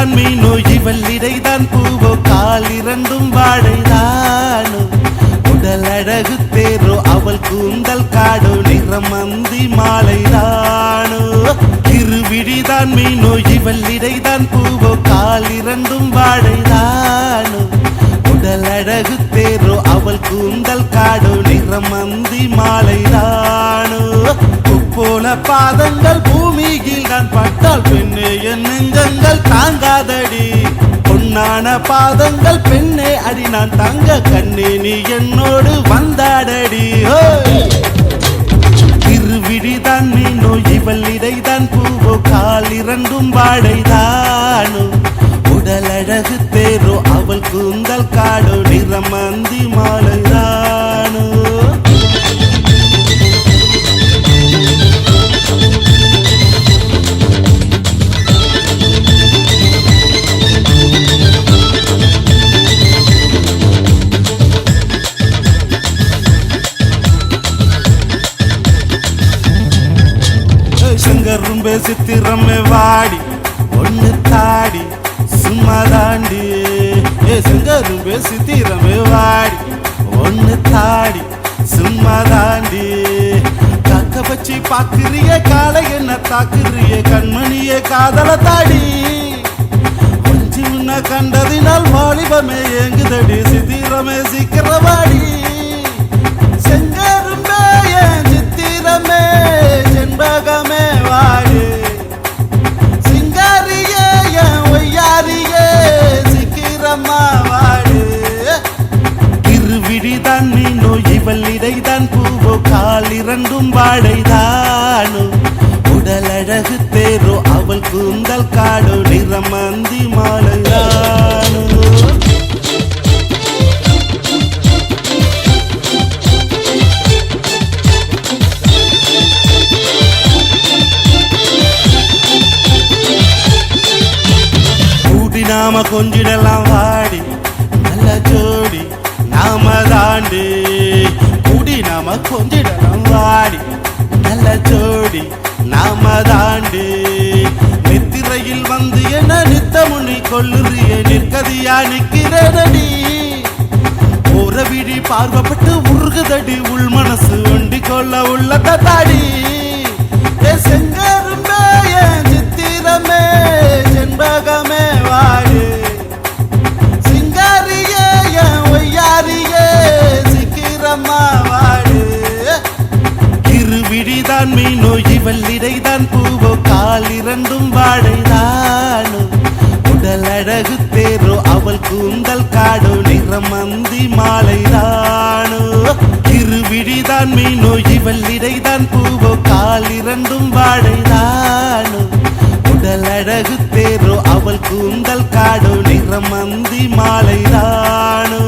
விழிதான் மீனோ இவள் இடைதான் பூவோ கால் இரண்டும் வாழைதானோ உடல் அழகு தேரோ அவள் கூந்தல் காடோ நிறம் அந்தி மாலைதானோ? திருவிழிதான் மீனோ இவள் இடைதான் பூவோ கால் இரண்டும் வாழைதானோ உடல் அழகு தேரோ அவள் கூந்தல் காடோ நிறம் அந்தி மாலைதானோ? போல பாதங்கள் பூமியில் தான் பெண்ணே என் தாங்காதடி. பொன்னான பாதங்கள் பெண்ணே அடி நான் தங்க கண்ணே நீ என்னோடு வந்தாடடி. திருவிழிதான் மீனோ இவள் இடைதான் பூவோ கால் இரண்டும் வாடைதானோ உடல் அழகு தேரோ அவள் கூந்தல் காடோ நிறமந்தி மாலைதானோ சிங்கரும்பே சித்திரமே வாடி ஒண்ணு தாடி சும்மா தாண்டி. ஏ சிங்கரும்பே சித்திரமே வாடி ஒண்ணு தாடி சும்மா தாண்டி. கக்க வச்சு பாக்குறிய காலை என்ன தாக்குறிய கண்மணிய காதல தாடி. கொஞ்சம் கண்டதினால் வாலிபமே ஏங்குதடி சித்திரமே சீக்கிரவாடி கால் இரண்டும் வாடைதானோ? உடல் அழகு தேரோ அவள் கூந்தல் காடோ நிறமந்தி மாலைதானோ? கூடி நாம கொஞ்சிடலாம் வாடி நல்ல ஜோடி நாம தாண்டி. நாம கொஞ்சிடலாம் வாடி. நல்ல ஜோடி நாம தாண்டி. நித்திரையில் வந்து என்ன நித்தமுனி கொள்ளுறிய நிற்கதியா நிக்கிறதடி போற விழி பார்வப்பட்டு உருகுதடி உள் மனசு ஒண்டி கொள்ள உள்ள தாடி. வெள்ளிடைதான் பூவோ கால் இரண்டும் வாழைதானோ உடல் அழகு தேரோ அவள் கூந்தல் காடோ நிறம் அந்தி மாலைதானோ? திருவிழிதான் மீனோ இவள் இடைதான் பூவோ கால் இரண்டும் வாழைதானோ உடல் அழகு தேரோ அவள் கூந்தல் காடோ நிறம் அந்தி மாலைதானோ?